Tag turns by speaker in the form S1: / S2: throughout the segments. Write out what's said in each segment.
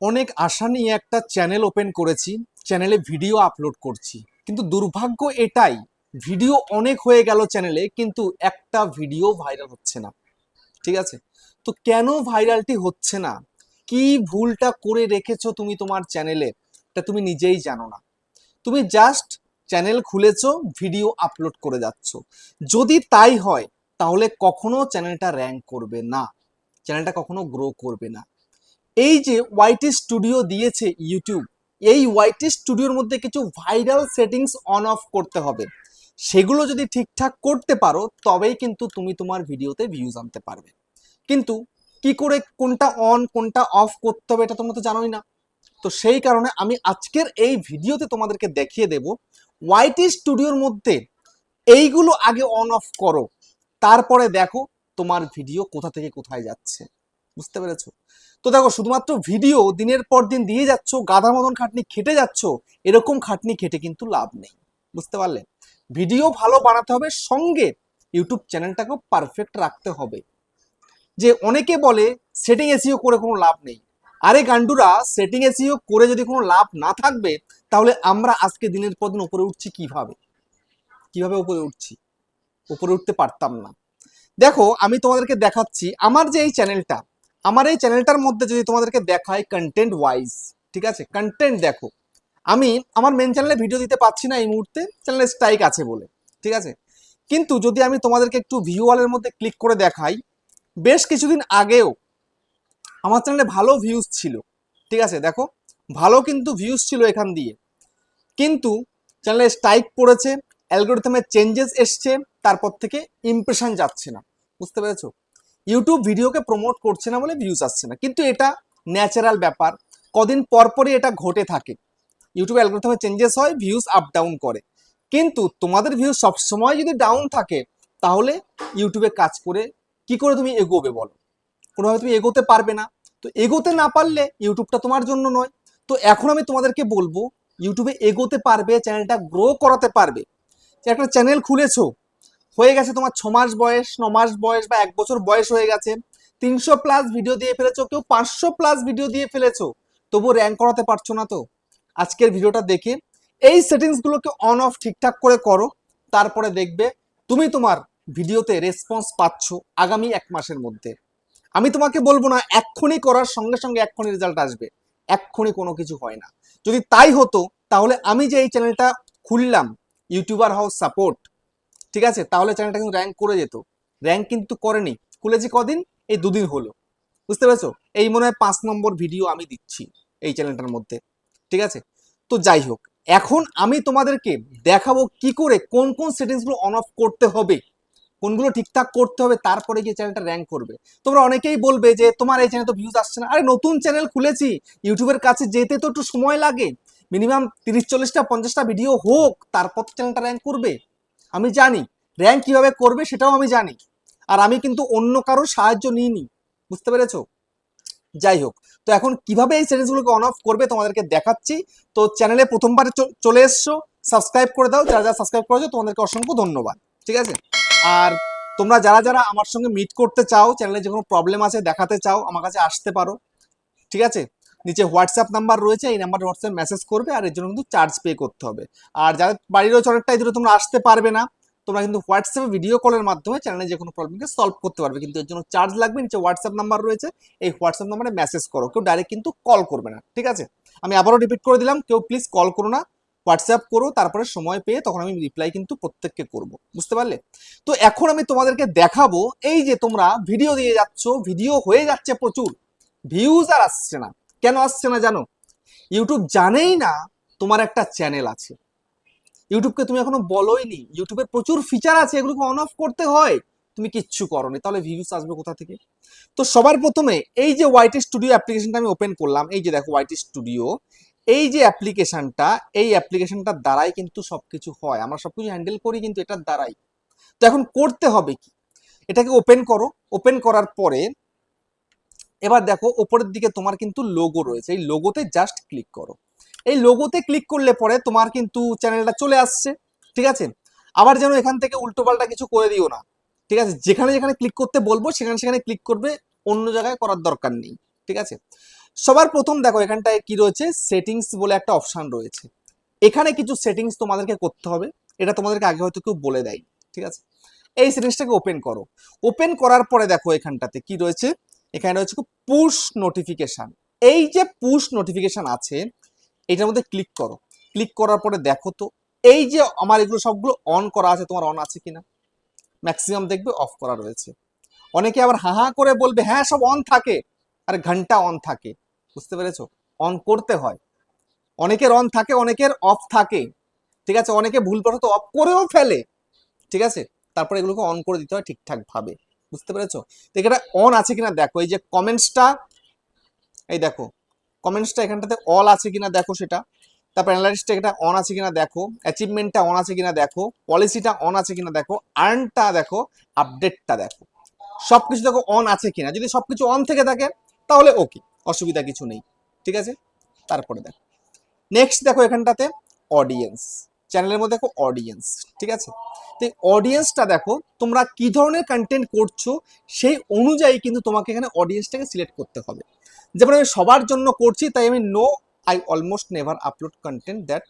S1: অনেক আশা নিয়ে একটা চ্যানেল ওপেন করেছি চ্যানেলে ভিডিও আপলোড করছি। কিন্তু দুর্ভাগ্য এটাই ভিডিও অনেক হয়ে গেল চ্যানেলে কিন্তু একটা ভিডিও ভাইরাল হচ্ছে না। ঠিক আছে? তো কেন ভাইরালটি হচ্ছে না? কি ভুলটা করে রেখেছো তুমি তোমার চ্যানেলে এটা তুমি নিজেই জানো না। তুমি জাস্ট চ্যানেল খুলেছো ভিডিও আপলোড করে যাচ্ছ। যদি তাই হয়, তাহলে কখনো চ্যানেলটা র্যাঙ্ক করবে না। চ্যানেলটা কখনো গ্রো করবে না। এই যে ওয়াইটি স্টুডিও দিয়েছে ইউটিউব এই ওয়াইটি স্টুডিওর মধ্যে কিছু ভাইরাল সেটিংস অন অফ করতে হবে। সেগুলো যদি ঠিকঠাক করতে পারো, তবেই কিন্তু তুমি তোমার ভিডিওতে ভিউজ আনতে পারবে। কিন্তু কি করে কোনটা অন কোনটা অফ করতে হবে এটা তোমরা তো জানোই না। তো সেই কারণে আমি আজকের এই ভিডিওতে তোমাদেরকে দেখিয়ে দেব ওয়াইটি স্টুডিওর মধ্যে এইগুলো আগে অন অফ করো, তারপরে দেখো তোমার ভিডিও কোথা থেকে কোথায় যাচ্ছে। বুঝতে পেরেছ? তো দেখো, শুধুমাত্র ভিডিও দিনের পর দিন দিয়ে যাচ্ছ, গাধার মতন খাটনি খেটে যাচ্ছ, এরকম খাটনি খেটে কিন্তু লাভ নেই। বুঝতে পারলে? ভিডিও ভালো বানাতে হবে, সঙ্গে ইউটিউব চ্যানেলটাকেও পারফেক্ট রাখতে হবে। যে অনেকে বলে সেটিং এসিও করে কোনো লাভ নেই। আরে গান্ডুরা সেটিং এসিও করে যদি কোনো লাভ না থাকবে, তাহলে আমরা আজকে দিনের পর দিন উপরে উঠছি কীভাবে? কীভাবে উপরে উঠছি? উপরে উঠতে পারতাম না। দেখো, আমি তোমাদেরকে দেখাচ্ছি, আমার যে এই চ্যানেলটা আমার এই চ্যানেলটার মধ্যে যদি তোমাদেরকে দেখায় কন্টেন্ট ওয়াইজ ঠিক আছে? কন্টেন্ট দেখো। আমি আমার মেন চ্যানেলে ভিডিও দিতে পারছি না এই মুহূর্তে চ্যানেলে স্ট্রাইক আছে বলে, ঠিক আছে? কিন্তু যদি আমি তোমাদেরকে একটু ভিউয়ালের মধ্যে ক্লিক করে দেখাই, বেশ কিছুদিন আগেও আমার চ্যানেলে ভালো ভিউজ ছিল, ঠিক আছে? দেখো, ভালো কিন্তু ভিউজ ছিল এখান দিয়ে। কিন্তু চ্যানেলে স্ট্রাইক পড়েছে অ্যালগোরিথমের চেঞ্জেস এসছে, তারপর থেকে ইমপ্রেশন যাচ্ছে না। বুঝতে পেরেছ? ইউটিউব ভিডিওকে প্রমোট করছে না বলে ভিউজ আসছে না। কিন্তু এটা ন্যাচারাল ব্যাপার। কদিন পর পরই এটা ঘটে থাকে। ইউটিউব অ্যালগোরিথমে চেঞ্জেস হয় ভিউজ আপ ডাউন করে। কিন্তু তোমাদের ভিউজ সবসময় যদি ডাউন থাকে, তাহলে ইউটিউবে কাজ করে কি করে তুমি এগোবে বলো? কোনোভাবে তুমি এগোতে পারবে না। তো এগোতে না পারলে ইউটিউবটা তোমার জন্য নয়। তো এখন আমি তোমাদেরকে বলব ইউটিউবে এগোতে পারবে চ্যানেলটা গ্রো করাতে পারবে। একটা চ্যানেল খুলেছো হয়ে গেছে তোমার ছ মাস বয়স, ন মাস বয়স বা এক বছর বয়স হয়ে গেছে। তিনশো প্লাস ভিডিও দিয়ে ফেলেছো, কেউ পাঁচশো প্লাস ভিডিও দিয়ে ফেলেছো। তবু র্যাঙ্ক করাতে পারছ না তো। আজকের ভিডিওটা দেখে এই সেটিংসগুলোকে অন অফ ঠিকঠাক করে করো, তারপরে দেখবে তুমি তোমার ভিডিওতে রেসপন্স পাচ্ছ আগামী এক মাসের মধ্যে। আমি তোমাকে বলব না, এক্ষুনি করার সঙ্গে সঙ্গে এক্ষুনি রেজাল্ট আসবে। এক্ষুনি কোনো কিছু হয় না। যদি তাই হতো, তাহলে আমি যে এই চ্যানেলটা খুললাম ইউটিউবার হাউস সাপোর্ট ঠিক আছে? তাহলে চ্যানেলটা কিন্তু র্যাঙ্ক করে যেত। র্যাঙ্ক কিন্তু করেনি। খুলেছি কদিন? এই দুদিন হলো। বুঝতে পেরেছ? এই মনে হয় পাঁচ নম্বর ভিডিও আমি দিচ্ছি এই চ্যানেলটার মধ্যে। ঠিক আছে? তো যাই হোক, এখন আমি তোমাদেরকে দেখাবো কি করে কোন কোন সেটিংসগুলো অন অফ করতে হবে, কোনগুলো ঠিকঠাক করতে হবে, তারপরে গিয়ে চ্যানেলটা র্যাঙ্ক করবে। তোমরা অনেকেই বলবে যে, তোমার এই চ্যানেল তো ভিউজ আসছে না। আরে, নতুন চ্যানেল খুলেছি। ইউটিউবের কাছে যেতে তো একটু সময় লাগে। মিনিমাম তিরিশ, চল্লিশটা, পঞ্চাশটা ভিডিও হোক, তারপর চ্যানেলটা র্যাঙ্ক করবে। আমি জানি র্যাঙ্ক কীভাবে করবে সেটাও আমি জানি। আর আমি কিন্তু অন্য কারোর সাহায্য নিইনি। বুঝতে পেরেছ? যাই হোক, তো এখন কীভাবে এই সেটিংসগুলোকে অন অফ করবে তোমাদেরকে দেখাচ্ছি। তো চ্যানেলে প্রথমবার চলে এসছো সাবস্ক্রাইব করে দাও। যারা যারা সাবস্ক্রাইব করেছ, তোমাদেরকে অসংখ্য ধন্যবাদ। ঠিক আছে? আর তোমরা যারা যারা আমার সঙ্গে মিট করতে চাও চ্যানেলে যে কোনো প্রবলেম আছে, দেখাতে চাও, আমার কাছে আসতে পারো। ঠিক আছে? নিচে হোয়াটসঅ্যাপ নাম্বার রয়েছে, এই নাম্বারে হোয়াটসঅ্যাপ মেসেজ করবে আর এর জন্য কিন্তু চার্জ পে করতে হবে। আর যাদের বাড়ির রয়েছে অনেকটাই দূরে তোমরা আসতে পারবে না। তোমরা কিন্তু হোয়াটসঅ্যাপে ভিডিও কলের মাধ্যমে চ্যানেলে যে কোনো প্রবলেমকে সলভ করতে পারবে। কিন্তু এর জন্য চার্জ লাগবে, নিচে হোয়াটসঅ্যাপ নাম্বার রয়েছে, এই হোয়াটসঅ্যাপ নাম্বারে মেসেজ করো। কেউ ডাইরেক্ট কিন্তু কল করবে না, ঠিক আছে? আমি আবারও রিপিট করে দিলাম, কেউ প্লিজ কল করো না। হোয়াটসঅ্যাপ করো, তারপরে সময় পেয়ে তখন আমি রিপ্লাই কিন্তু প্রত্যেককে করব, বুঝতে পারলে? তো এখন আমি তোমাদেরকে দেখাবো, এই যে তোমরা ভিডিও দিয়ে যাচ্ছ ভিডিও হয়ে যাচ্ছে প্রচুর ভিউজ আর আসছে না। কেন আসছে না জানো? ইউটিউব জানেই না তোমার একটা চ্যানেল আছে। ইউটিউবকে তুমি এখনও বলোইনি। ইউটিউবের প্রচুর ফিচার আছে, এগুলোকে অন অফ করতে হয়। তুমি কিচ্ছু করো করনি। তাহলে ভিউজ আসবে কোথা থেকে? তো সবার প্রথমে এই যে ওয়াইটি স্টুডিও অ্যাপ্লিকেশনটা আমি ওপেন করলাম, এই যে দেখো ওয়াইটি স্টুডিও এই যে অ্যাপ্লিকেশনটা এই অ্যাপ্লিকেশনটার দ্বারাই কিন্তু সবকিছু হয়। আমরা সবকিছু হ্যান্ডেল করি কিন্তু এটার দ্বারাই। তো এখন করতে হবে কি? এটাকে ওপেন করো। ওপেন করার পরে এবার দেখো ওপরের দিকে তোমার কিন্তু লোগো রয়েছে। এই লোগোতে জাস্ট ক্লিক করো। এই লোগোতে ক্লিক করলে পরে তোমার কিন্তু চ্যানেলটা চলে আসছে, ঠিক আছে? আবার যেন এখান থেকে উল্টোপাল্টা কিছু করে দিও না, ঠিক আছে? যেখানে যেখানে ক্লিক করতে বলব, সেখানে সেখানে ক্লিক করবে, অন্য জায়গায় করার দরকার নেই, ঠিক আছে? সবার প্রথম দেখো, এখানটায় কি রয়েছে? সেটিংস বলে একটা অপশন রয়েছে। এখানে কিছু সেটিংস তোমাদেরকে করতে হবে, এটা তোমাদেরকে আগে হয়তো কেউ বলে দেয় ঠিক আছে? এই সেটিংসটাকে ওপেন করো। ওপেন করার পরে দেখো, এখানটাতে কি রয়েছে? এখানে রয়েছে পুশ নোটিফিকেশন এই যে পুশ নোটিফিকেশন আছে, এটার মধ্যে ক্লিক করো। ক্লিক করার পরে দেখো তো, এই যে আমার এগুলো সবগুলো অন করা আছে, তোমার অন আছে কিনা? ম্যাক্সিমাম দেখবে অফ করা রয়েছে। অনেকে আবার হা হা করে বলবে হ্যাঁ সব অন থাকে। আর ঘণ্টা অন থাকে। বুঝতে পেরেছ? অন করতে হয়। অনেকের অন থাকে, অনেকের অফ থাকে। ঠিক আছে? অনেকে ভুলবশত অফ করেও ফেলে। ঠিক আছে? তারপরে এগুলোকে অন করে দিতে হয় ঠিকঠাক ভাবে বুঝতে পেরেছ? তো এখানে অন আছে কিনা দেখো, এই যে কমেন্টসটা এই দেখো কমেন্টসটা এখানটাতে অল আছে কিনা দেখো সেটা, তারপর অ্যানালাইসিসটা এটা অন আছে কিনা দেখো অ্যাচিভমেন্টটা অন আছে কিনা দেখো পলিসিটা অন আছে কিনা দেখো আর্নটা দেখো আপডেটটা দেখো। সবকিছু দেখো অন আছে কিনা, যদি সবকিছু অন থেকে থাকে, তাহলে ওকে অসুবিধা কিছু নেই, ঠিক আছে? তারপরে দেখো নেক্সট দেখো এখানটাতে অডিয়েন্স চ্যানেলের মধ্যে দেখো অডিয়েন্স ঠিক আছে? তো এই অডিয়েন্সটা দেখো, তোমরা কি ধরনের কন্টেন্ট করছ, সেই অনুযায়ী কিন্তু তোমাকে এখানে অডিয়েন্সটাকে সিলেক্ট করতে হবে। যেমন আমি সবার জন্য করছি, তাই আমি no I almost never upload content that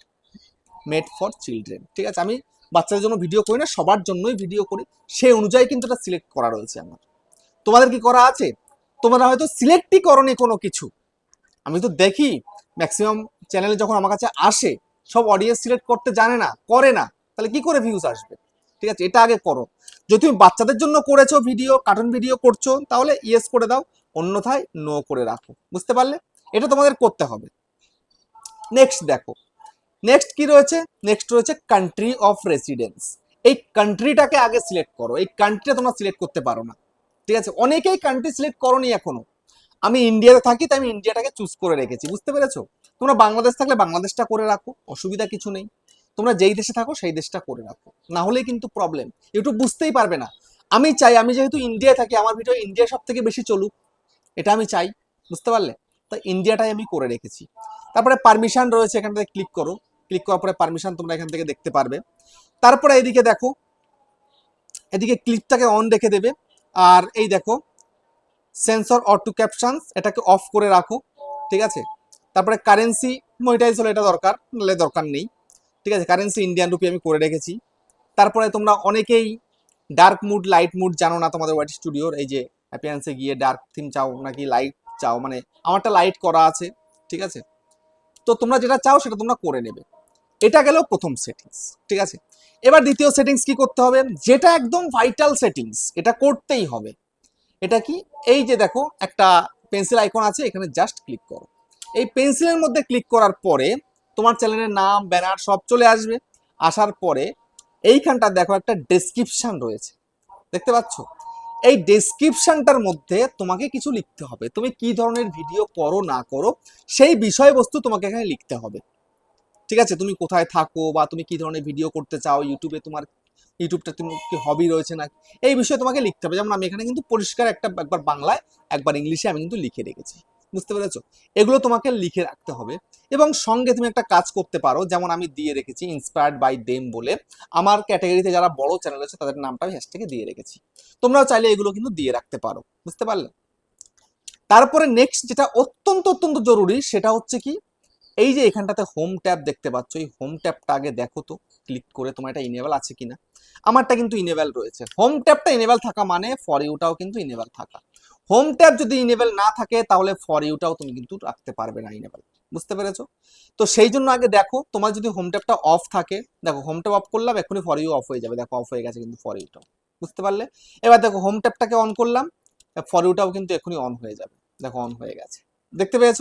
S1: made for children ঠিক আছে? আমি বাচ্চাদের জন্য ভিডিও করি না, সবার জন্যই ভিডিও করি, সেই অনুযায়ী কিন্তু এটা সিলেক্ট করা রয়েছে আমার। তোমাদের কি করা আছে? তোমরা হয়তো সিলেক্টই করনি কোনো কিছু। আমি তো দেখি ম্যাক্সিমাম চ্যানেলে যখন আমার কাছে আসে সব অডিয়েন্স সিলেক্ট করতে জানে না, করে না, তাহলে কি করে ভিউজ আসবে? ঠিক আছে, এটা আগে করো। যদি তুমি বাচ্চাদের জন্য করেছ ভিডিও কার্টুন ভিডিও করছ, তাহলে ইয়েস করে দাও, অন্যথায় নো করে রাখো। বুঝতে পারলে? এটা তোমাদের করতে হবে। নেক্সট দেখো। নেক্সট কি রয়েছে? নেক্সট রয়েছে কান্ট্রি অফ রেসিডেন্স এই কান্ট্রিটাকে আগে সিলেক্ট করো। এই কান্ট্রিটা তোমরা সিলেক্ট করতে পারো না। ঠিক আছে? অনেকেই কান্ট্রি সিলেক্ট করনি এখনও। আমি ইন্ডিয়াতে থাকি, তাই আমি ইন্ডিয়াটাকে চুজ করে রেখেছি, বুঝতে পেরেছ? তোমরা বাংলাদেশ থাকলে বাংলাদেশটা করে রাখো, অসুবিধা কিছু নেই। তোমরা যেই দেশে থাকো, সেই দেশটা করে রাখো। না হলে কিন্তু প্রবলেম ইউটিউব বুঝতেই পারবে না। আমি চাই, আমি যেহেতু ইন্ডিয়ায় থাকি, আমার ভিডিও ইন্ডিয়া সব থেকে বেশি চলুক। এটা আমি চাই, বুঝতে পারলে? তাই ইন্ডিয়াটাই আমি করে রেখেছি। তারপরে পারমিশন রয়েছে এখান থেকে ক্লিক করো। ক্লিক করার পরে পারমিশন তোমরা এখান থেকে দেখতে পারবে। তারপরে এদিকে দেখো, এদিকে ক্লিপটাকে অন রেখে দেবে। আর এই দেখো সেন্সর অটো ক্যাপশনস এটাকে অফ করে রাখো ঠিক আছে? তারপরে কারেন্সি মনিটাইজ হলে এটা দরকার, নাহলে দরকার নেই, ঠিক আছে? কারেন্সি ইন্ডিয়ান রুপি আমি করে রেখেছি। তারপরে তোমরা অনেকেই ডার্ক মুড লাইট মুড জানো না তোমাদের হোয়াইট স্টুডিওর এই যে অ্যাপিয়ান্সে গিয়ে ডার্ক থিম চাও নাকি লাইট চাও মানে আমারটা লাইট করা আছে, ঠিক আছে? তো তোমরা যেটা চাও সেটা তোমরা করে নেবে। এটা গেল প্রথম সেটিংস ঠিক আছে? এবার দ্বিতীয় সেটিংস কি করতে হবে? যেটা একদম ভাইটাল সেটিংস এটা করতেই হবে। এটা কি? এই যে দেখো, একটা পেন্সিল আইকন আছে, এখানে জাস্ট ক্লিক করো। এই পেন্সিলের মধ্যে ক্লিক করার পরে তোমার চ্যানেলের নাম ব্যানার সব চলে আসবে। আসার পরে এইখানটা দেখো একটা ডেসক্রিপশন রয়েছে। দেখতে পাচ্ছ? এই ডেসক্রিপশনটার মধ্যে তোমাকে কিছু লিখতে হবে। তুমি কি ধরনের ভিডিও করো, না করো, সেই বিষয়বস্তু তোমাকে এখানে লিখতে হবে। ঠিক আছে? তুমি কোথায় থাকো বা তুমি কি ধরনের ভিডিও করতে চাও ইউটিউবে তোমার ইউটিউবটা তুমি কি হবি রয়েছে না এই বিষয়ে তোমাকে লিখতে হবে। যেমন আমি এখানে কিন্তু পরিষ্কার একটা একবার বাংলায়, একবার ইংলিশে আমি কিন্তু লিখে রেখেছি। বুঝতে পেরেছ? এগুলো তোমাকে লিখে রাখতে হবে এবং সঙ্গে তুমি একটা কাজ করতে পারো। যেমন আমি দিয়ে রেখেছি ইন্সপায়ার্ড বাই দেম বলে। আমার ক্যাটাগরিতে যারা বড় চ্যানেল আছে, তাদের নামটা আমি হ্যাশট্যাগে দিয়ে রেখেছি। তোমরাও চাইলে এগুলো কিন্তু দিয়ে রাখতে পারো। বুঝতে পারলে? তারপরে নেক্সট যেটা অত্যন্ত অত্যন্ত জরুরি, সেটা হচ্ছে কি? এই যে এখানটাতে হোম ট্যাব দেখতে পাচ্ছ, এই হোম ট্যাবটা আগে দেখো তো। ক্লিক করে তোমার এটা ইনেবল আছে কিনা। আমারটা কিন্তু ইনেবল রয়েছে। হোম ট্যাবটা ইনেবল থাকা মানে ফর ইউটাও কিন্তু ইনেবল থাকা। হোম ট্যাব যদি ইনেবল না থাকে তাহলে ফর ইউটাও তুমি কিন্তু রাখতে পারবে না ইনেবল বুঝতে পেরেছ? তো সেই জন্য আগে দেখো, তোমার যদি হোম ট্যাবটা অফ থাকে, দেখো হোম ট্যাব অফ করলাম এখনই ফর ইউ অফ হয়ে যাবে। দেখো অফ হয়ে গেছে কিন্তু ফর ইউটাও বুঝতে পারলে? এবার দেখো হোম ট্যাবটাকে অন করলাম ফর ইউটাও কিন্তু এখনই অন হয়ে যাবে। দেখো অন হয়ে গেছে। দেখতে পেয়েছ?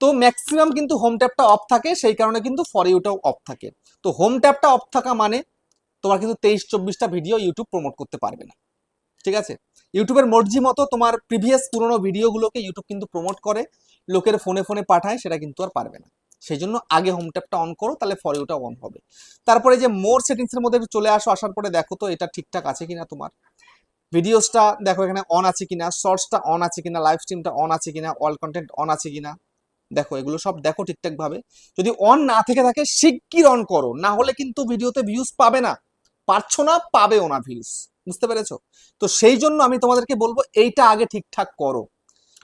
S1: তো ম্যাক্সিমাম কিন্তু হোম ট্যাবটা অফ থাকে, সেই কারণে কিন্তু ফর ইউটাও অফ থাকে। তো হোম ট্যাবটা অফ থাকা মানে তোমার কিন্তু তেইশ চব্বিশটা ভিডিও ইউটিউব প্রমোট করতে পারবে না। ঠিক আছে? ইউটিউবের মর্জি মতো তোমার প্রিভিয়াস পুরোনো ভিডিওগুলোকে ইউটিউব কিন্তু প্রমোট করে, লোকের ফোনে ফোনে পাঠায়, সেটা কিন্তু আর পারবে না। সেই জন্য আগে হোম ট্যাবটা অন করো, তাহলে ফর ইউটা অন হবে। তারপরে যে মোর সেটিংসের মধ্যে চলে আসো, আসার পরে দেখো তো এটা ঠিকঠাক আছে কিনা তোমার। ভিডিওসটা দেখো এখানে অন আছে কিনা শর্টসটা অন আছে কিনা লাইভ স্ট্রিমটা অন আছে কিনা অল কন্টেন্ট অন আছে কিনা। দেখো, এগুলো সব দেখো ঠিকঠাক ভাবে যদি অন না থেকে থাকে, শিগগির অন করো। না হলে কিন্তু ভিডিওতে ভিউজ পাবে না। পারছ না, পাবেও না ভিউজ বুঝতে পেরেছ? তো সেই জন্য আমি তোমাদেরকে বলব, এইটা আগে ঠিকঠাক করো।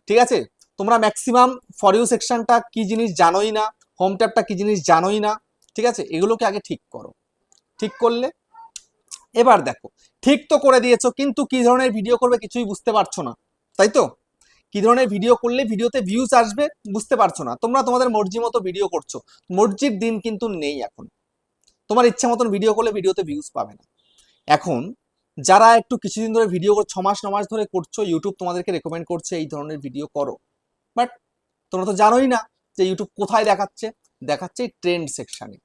S1: ঠিক আছে? তোমরা ম্যাক্সিমাম ফর ইউ সেকশনটা কি জিনিস জানোই না হোম ট্যাবটা কি জিনিস জানোই না, ঠিক আছে? এগুলোকে আগে ঠিক করো। ঠিক করলে, এবার দেখো, ঠিক তো করে দিয়েছ, কিন্তু কি ধরনের ভিডিও করবে কিছুই বুঝতে পারছ না। তাই তো? কি ধরনের ভিডিও করলে ভিডিওতে ভিউজ আসবে বুঝতে পারছ না। তোমরা তোমাদের মর্জি মতো ভিডিও করছ। মর্জির দিন কিন্তু নেই এখন। তোমার ইচ্ছা মতন ভিডিও করলে ভিডিওতে ভিউজ পাবে না। এখন যারা একটু কিছুদিন ধরে ভিডিও ছ মাস ন মাস ধরে করছ ইউটিউব তোমাদেরকে রেকমেন্ড করছে এই ধরনের ভিডিও করো। বাট তোমরা তো জানোই না যে ইউটিউব কোথায় দেখাচ্ছে। দেখাচ্ছে এই ট্রেন্ড সেকশানে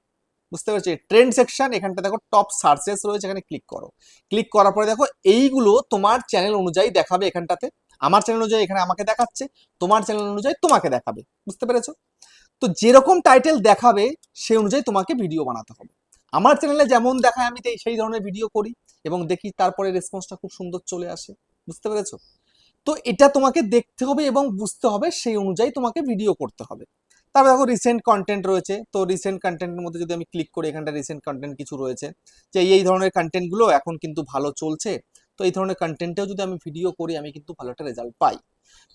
S1: বুঝতে পারছি? ট্রেন্ড সেকশন এখানটা দেখো টপ সার্চেস রয়েছে, এখানে ক্লিক করো। ক্লিক করার পরে দেখো এইগুলো তোমার চ্যানেল অনুযায়ী দেখাবে এখানটাতে। আমার চ্যানেল অনুযায়ী এখানে আমাকে দেখাচ্ছে, তোমার চ্যানেল অনুযায়ী তোমাকে দেখাবে। বুঝতে পেরেছ? তো যেরকম টাইটেল দেখাবে সেই অনুযায়ী তোমাকে ভিডিও বানাতে হবে। আমার চ্যানেলে যেমন দেখায়, আমি সেই ধরনের ভিডিও করি এবং দেখি তারপরে রেসপন্সটা খুব সুন্দর চলে আসে। বুঝতে পেরেছ? তো এটা তোমাকে দেখতে হবে এবং বুঝতে হবে, সেই অনুযায়ী তোমাকে ভিডিও করতে হবে। তারপরে দেখো রিসেন্ট কন্টেন্ট রয়েছে। তো রিসেন্ট কন্টেন্টের মধ্যে যদি আমি ক্লিক করি এখানটা রিসেন্ট কন্টেন্ট কিছু রয়েছে। যে এই ধরনের কন্টেন্টগুলো এখন কিন্তু ভালো চলছে। তো এই ধরনের কন্টেন্টেও যদি আমি ভিডিও করি, আমি কিন্তু ভালো একটা রেজাল্ট পাই।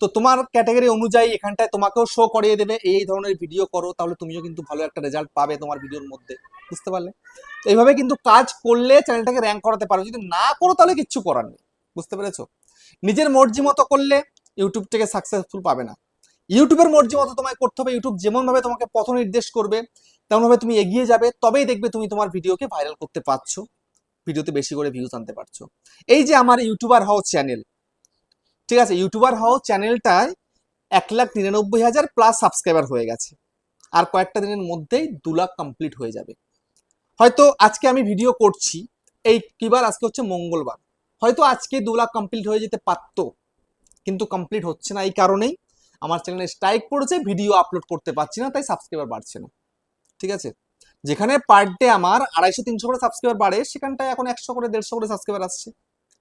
S1: তো তোমার ক্যাটাগরি অনুযায়ী এখানটায় তোমাকেও শো করিয়ে দেবে, এই ধরনের ভিডিও করো, তাহলে তুমিও কিন্তু ভালো একটা রেজাল্ট পাবে তোমার ভিডিওর মধ্যে। বুঝতে পারলে? তো এইভাবে কিন্তু কাজ করলে চ্যানেলটাকে র্যাঙ্ক করাতে পারো। যদি না করো, তাহলে কিচ্ছু করার নেই। বুঝতে পেরেছ? নিজের মর্জি মতো করলে ইউটিউব থেকে সাকসেসফুল পাবে না। ইউটিউবের মর্জি মতো তোমায় করতে হবে। ইউটিউব যেমন ভাবে তোমাকে পথ নির্দেশ করবে তেমন ভাবে তুমি এগিয়ে যাবে, তবেই দেখবে তুমি তোমার ভিডিওকে ভাইরাল করতে পারছ। ভিডিওতে বেশি করে ভিউজ আনতে পারছ। এই যে আমার ইউটিউবার হাউস চ্যানেল ঠিক আছে? ইউটিউবার হাউস চ্যানেলটায় এক লাখ নিরানব্বই হাজার প্লাস সাবস্ক্রাইবার হয়ে গেছে। আর কয়েকটা দিনের মধ্যেই দু লাখ কমপ্লিট হয়ে যাবে। হয়তো আজকে আমি ভিডিও করছি, এই কিবার আজকে হচ্ছে মঙ্গলবার। হয়তো আজকে দু লাখ কমপ্লিট হয়ে যেতে পারতো, কিন্তু কমপ্লিট হচ্ছে না এই কারণেই আমার চ্যানেলে স্ট্রাইক পড়েছে ভিডিও আপলোড করতে পারছি না, তাই সাবস্ক্রাইবার বাড়ছে না। ঠিক আছে? যেখানে পার ডে আমার আড়াইশো, তিনশো করে সাবস্ক্রাইবার বাড়ে, সেখানটায় এখন একশো করে, দেড়শো করে সাবস্ক্রাইবার আসছে।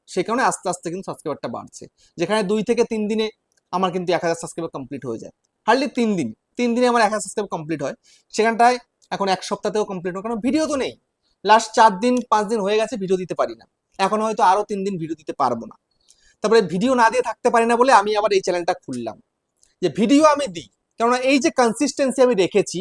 S1: সে কারণে আস্তে আস্তে কিন্তু সাবস্ক্রাইবারটা বাড়ছে। যেখানে দুই থেকে তিন দিনে আমার কিন্তু এক হাজার সাবস্ক্রাইবার কমপ্লিট হয়ে যায়। হার্ডলি তিন দিন, তিন দিনে আমার এক হাজার সাবস্ক্রাইবার কমপ্লিট হয়। সেখানটায় এখন এক সপ্তাহতেও কমপ্লিট হয়। কারণ ভিডিও তো নেই। লাস্ট চার দিন, পাঁচ দিন হয়ে গেছে ভিডিও দিতে পারি না। এখন হয়তো আরও তিন দিন ভিডিও দিতে পারব না। তারপরে ভিডিও না দিয়ে থাকতে পারি না বলে আমি আবার এই চ্যানেলটা খুললাম। যে ভিডিও আমি দিই। কেননা এই যে কনসিস্টেন্সি আমি রেখেছি,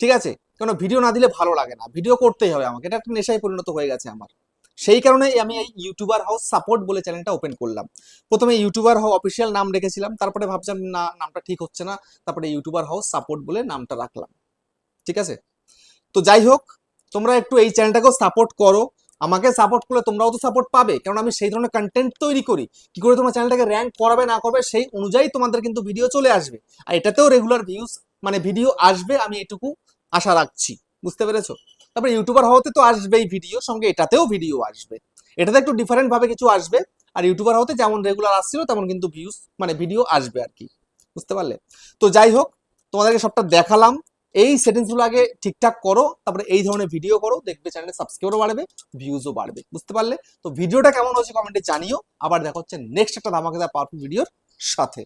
S1: ঠিক আছে? কেন ভিডিও না দিলে ভালো লাগে না? ভিডিও করতেই হবে আমাকে। এটা একটা নেশায় পরিণত হয়ে গেছে আমার। সেই কারণে আমি এই ইউটিউবার হাউস সাপোর্ট বলে চ্যানেলটা ওপেন করলাম। প্রথমে ইউটিউবার হাউস অফিসিয়াল নাম রেখেছিলাম, তারপরে ভাবছিলাম, না, নামটা ঠিক হচ্ছে না। তারপরে ইউটিউবার হাউস সাপোর্ট বলে নামটা রাখলাম। ঠিক আছে? তো যাই হোক, তোমরা একটু এই চ্যানেলটাকেও সাপোর্ট করো। আমাকে সাপোর্ট করলে তোমরাও তো সাপোর্ট পাবে। কারণ আমি সেই ধরনের কন্টেন্ট তৈরি করি। কি করে তোমার চ্যানেলটাকে র্যাঙ্ক করাবে, না করবে, সেই অনুযায়ী তোমাদের কিন্তু ভিডিও চলে আসবে। আর এটাতেও রেগুলার ভিউজ মানে ভিডিও আসবে, আমি এটুকু আশা রাখছি। বুঝতে পেরেছ? তারপরে ইউটিউবার হওয়াতে তো আসবেই ভিডিও সঙ্গে এটাতেও ভিডিও আসবে। এটাতে একটু ডিফারেন্ট ভাবে কিছু আসবে। আর ইউটিউবার হতে যেমন রেগুলার আসছিল, তেমন কিন্তু ভিউজ মানে ভিডিও আসবে আর কি। বুঝতে পারলে? তো যাই হোক, তোমাদেরকে সবটা দেখালাম। এই সেটিংসগুলো আগে ঠিকঠাক করো, তারপরে এই ধরনের ভিডিও করো, দেখবে চ্যানেলে সাবস্ক্রাইবারও বাড়বে ভিউজও বাড়বে। বুঝতে পারলে? তো ভিডিওটা কেমন হয়েছে কমেন্টে জানিও। আবার দেখা হচ্ছে নেক্সট একটা ধামাকেদার পাওয়ারফুল ভিডিওর সাথে।